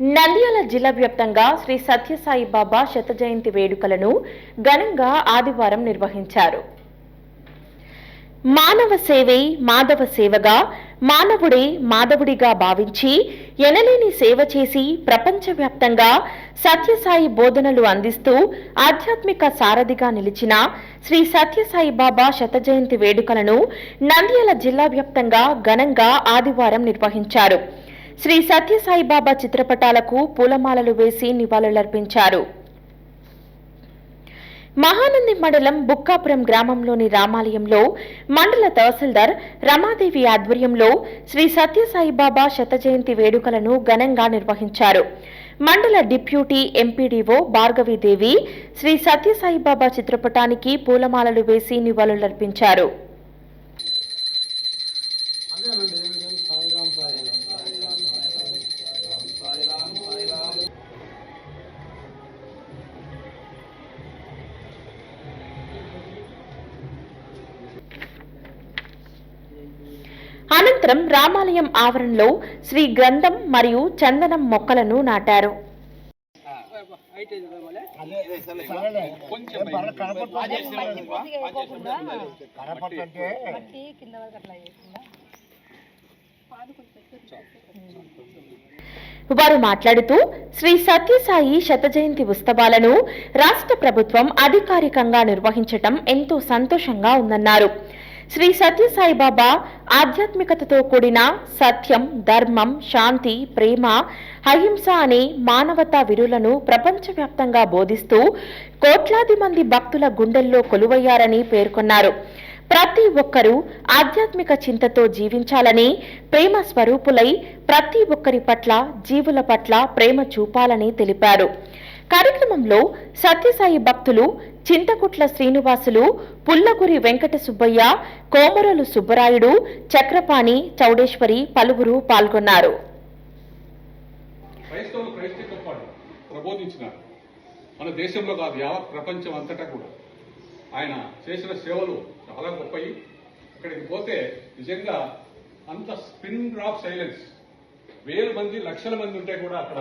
నంద్యాల జిల్లా వ్యాప్తంగా శ్రీ సత్యసాయి బాబా శత జయంతి వేడుకలను ఘనంగా ఆదివారం నిర్వహించారు. మానవ సేవే మాధవ సేవగా మానవుడే మాధవుడిగా భావించి ఎనలేని సేవ చేసి ప్రపంచవ్యాప్తంగా సత్యసాయి బోధనలు అందిస్తూ ఆధ్యాత్మిక సారథిగా నిలిచిన శ్రీ సత్యసాయి బాబా శత జయంతి వేడుకలను నంద్యాల జిల్లా వ్యాప్తంగా ఘనంగా ఆదివారం నిర్వహించారు. శ్రీ సత్యసాయిబాబా చిత్రపటాలకు పూలమాలలు వేసి నివాళులర్పించారు. మహానంది మండలం బుక్కాపురం గ్రామంలోని రామాలయంలో మండల తహసీల్దార్ రమాదేవి ఆధ్వర్యంలో శ్రీ సత్యసాయిబాబా శత జయంతి వేడుకలను ఘనంగా నిర్వహించారు. మండల డిప్యూటీ ఎంపీడీఓ భార్గవీదేవి శ్రీ సత్యసాయిబాబా చిత్రపటానికి పూలమాలలు వేసి నివాళులర్పించారు. అనంతరం రామాలయం ఆవరణలో శ్రీ గ్రంథం మరియు చందనం మొక్కలను నాటారు. వారు మాట్లాడుతూ శ్రీ సత్యసాయి శత జయంతి ఉత్సవాలను రాష్ట్ర ప్రభుత్వం అధికారికంగా నిర్వహించటం ఎంతో సంతోషంగా ఉందన్నారు. శ్రీ సత్యసాయి బాబా ఆధ్యాత్మికతతో కూడిన సత్యం ధర్మం శాంతి ప్రేమ అహింస అనే మానవతా విరులను ప్రపంచవ్యాప్తంగా బోధిస్తూ కోట్లాది మంది భక్తుల గుండెల్లో కొలువయ్యారని పేర్కొన్నారు. ప్రతి ఒక్కరూ ఆధ్యాత్మిక చింతతో జీవించాలని ప్రేమ స్వరూపులై ప్రతి ఒక్కరి పట్ల జీవుల పట్ల ప్రేమ చూపాలని తెలిపారు. కార్యక్రమంలో సత్యసాయి భక్తులు చింతకుట్ల శ్రీనివాసులు పుల్లగురి వెంకట సుబ్బయ్య కోమరలు సుబ్బరాయుడు చక్రపాణి చౌడేశ్వరి పలువురు పాల్గొన్నారు. పాటు మన దేశంలో కాదు యావత్ ప్రపంచం అంతటా కూడా. ఆయన చేసిన సేవలు చాలా గొప్పవి అక్కడికి పోతే నిజంగా అంత స్పిన్ డ్రాప్ సైలెన్స్. వేల మంది లక్షల మంది ఉంటే కూడా అక్కడ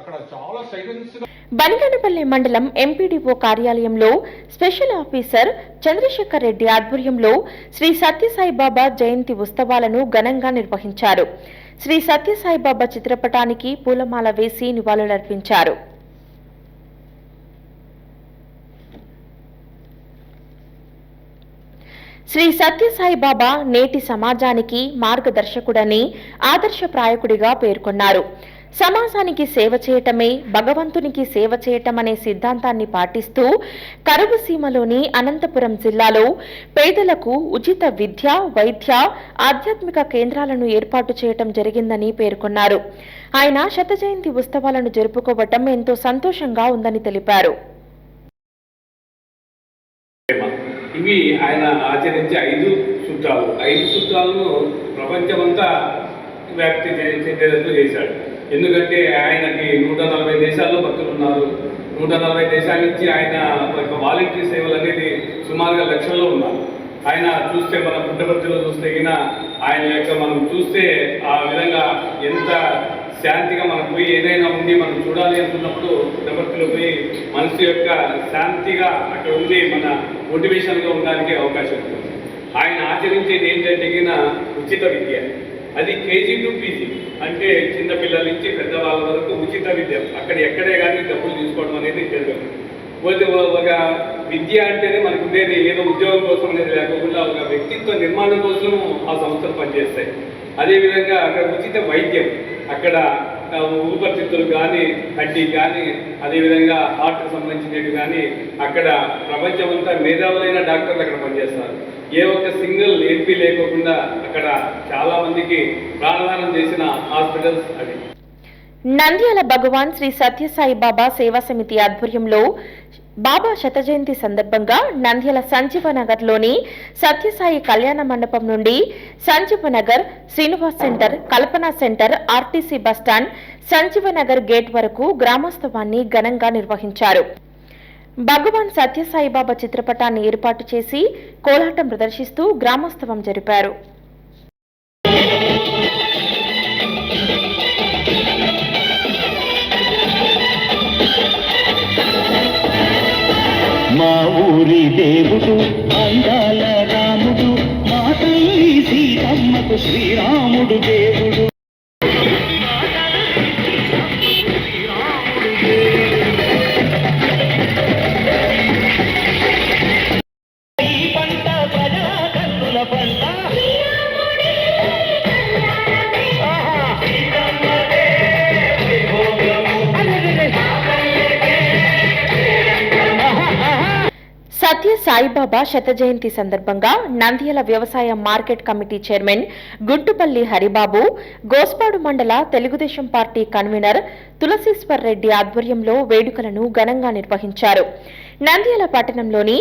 అక్కడ చాలా సైలెన్స్ బనిగనపల్లి మండలం ఎంపీడీఓ కార్యాలయంలో స్పెషల్ ఆఫీసర్ చంద్రశేఖర్ రెడ్డి ఆధ్వర్యంలో శ్రీ సత్యసాయిబాబా జయంతి ఉత్సవాలను ఘనంగా నిర్వహించారు. శ్రీ సత్యసాయిబాబా చిత్రపటానికి పూలమాల వేసి నివాళులర్పించారు. శ్రీ సత్యసాయిబాబా నేటి సమాజానికి మార్గదర్శకుడని ఆదర్శప్రాయకుడిగా పేర్కొన్నారు. సమాజానికి సేవ చేయటమే భగవంతునికి సేవ చేయటం అనే సిద్ధాంతాన్ని పాటిస్తూ కరువు సీమలోని అనంతపురం జిల్లాలో పేదలకు ఉచిత విద్య వైద్య ఆధ్యాత్మిక కేంద్రాలను ఏర్పాటు చేయటం జరిగిందని పేర్కొన్నారు. ఆయన శత జయంతి ఉత్సవాలను జరుపుకోవటం ఎంతో సంతోషంగా ఉందని తెలిపారు. ఇవి ఆయన ఆచరించే ఐదు సూత్రాలు. ఐదు సూత్రాలను ప్రపంచమంతా వ్యాప్తి చెందేటట్టు చేశాడు. ఎందుకంటే ఆయనకి నూట నలభై దేశాల్లో భక్తులు ఉన్నారు. నూట నలభై దేశాల నుంచి ఆయన యొక్క వాలంటీర్ సేవలు అనేది సుమారుగా లక్షల్లో ఉన్నారు. ఆయన చూస్తే మన పుట్టపర్తిలో చూస్తే గిన ఆయన యొక్క మనం చూస్తే ఆ విధంగా ఎంత శాంతిగా మనం పోయి ఏదైనా ఉండి మనం చూడాలి అనుకున్నప్పుడు పుట్టపర్తిలో పోయి మనసు యొక్క శాంతిగా అక్కడ ఉండి మన మోటివేషన్గా ఉండడానికి అవకాశం ఉంటుంది. ఆయన ఆచరించేది ఏంటంటే ఉచిత విద్య. అది కేజీ టు పీజీ. అంటే చిన్నపిల్లల నుంచి పెద్దవాళ్ళ వరకు ఉచిత విద్య. అక్కడ ఎక్కడే కానీ డబ్బులు తీసుకోవడం అనేది జరగదు. పోతే ఒక విద్య అంటేనే మనకు ఉండేది ఏదో ఉద్యోగం కోసం అనేది లేకుండా ఒక వ్యక్తిత్వ నిర్మాణం కోసం ఆ సంస్థలు పనిచేస్తాయి. అదేవిధంగా అక్కడ ఉచిత వైద్యం. అక్కడ ఊపిరితిత్తులు కానీ హడ్డీ కానీ అదేవిధంగా హార్ట్కి సంబంధించినవి కానీ అక్కడ ప్రపంచమంతా మేధావులైన డాక్టర్లు అక్కడ పనిచేస్తారు. ఏ ఒక్క సింగిల్ ఎంపీ లేకోకుండా అక్కడ చాలా మందికి ప్రాణదానం చేసిన హాస్పిటల్స్ అవి. నంద్యాల భగవాన్ శ్రీ సత్యసాయి బాబా సేవా సమితి ఆధ్వర్యంలో బాబా శతజయంతి సందర్భంగా నంద్యాల సంజీవనగర్లోని సత్యసాయి కళ్యాణ మండపం నుండి Sanjeevanagar Srinivas centre Kalpana centre RTC bus stand Sanjeevanagar gate వరకు గ్రామోత్సవాన్ని ఘనంగా నిర్వహించారు. భగవాన్ సత్యసాయి బాబా చిత్రపటాన్ని ఏర్పాటు చేసి కోలాటం ప్రదర్శిస్తూ గ్రామోత్సవం జరిపారు. రాముడు అందాల రాముడు మా తల్లి సీతమ్మకు శ్రీరాముడు సత్య సాయిబాబా శత జయంతి సందర్భంగా నంద్యాల వ్యవసాయ market committee chairman Guntupalli Haribabu Gospadu మండల తెలుగుదేశం పార్టీ కన్వీనర్ తులసీశ్వర్ రెడ్డి ఆధ్వర్యంలో వేడుకలను ఘనంగా నిర్వహించారు. నంద్యాల పట్టణంలోని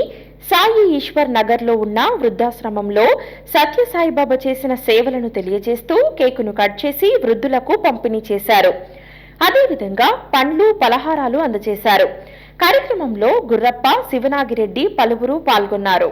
సాయి ఈశ్వర్ నగర్లో ఉన్న వృద్ధాశ్రమంలో సత్య సాయిబాబా చేసిన సేవలను తెలియజేస్తూ కేకును కట్ చేసి వృద్ధులకు పంపిణీ చేశారు. అదేవిధంగా పండ్లు పలహారాలు అందజేశారు. కార్యక్రమంలో గుర్రప్ప శివనాగిరెడ్డి పలువురు పాల్గొన్నారు.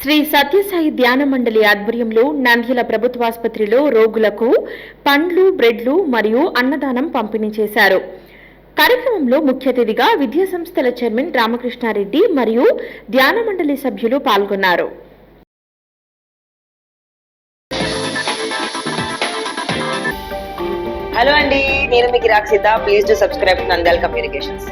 శ్రీ సత్యసాయి ధ్యాన మండలి ఆధ్వర్యంలో నంద్యాల ప్రభుత్వాసుపత్రిలో రోగులకు పండ్లు బ్రెడ్లు మరియు అన్నదానం పంపిణీ చేశారు. కార్యక్రమంలో ముఖ్య అతిథిగా విద్యా సంస్థల చైర్మన్ రామకృష్ణారెడ్డి మరియు ధ్యాన మండలి సభ్యులు పాల్గొన్నారు. హలో అండి నేను మీకు Rakshita please to subscribe Nandal communications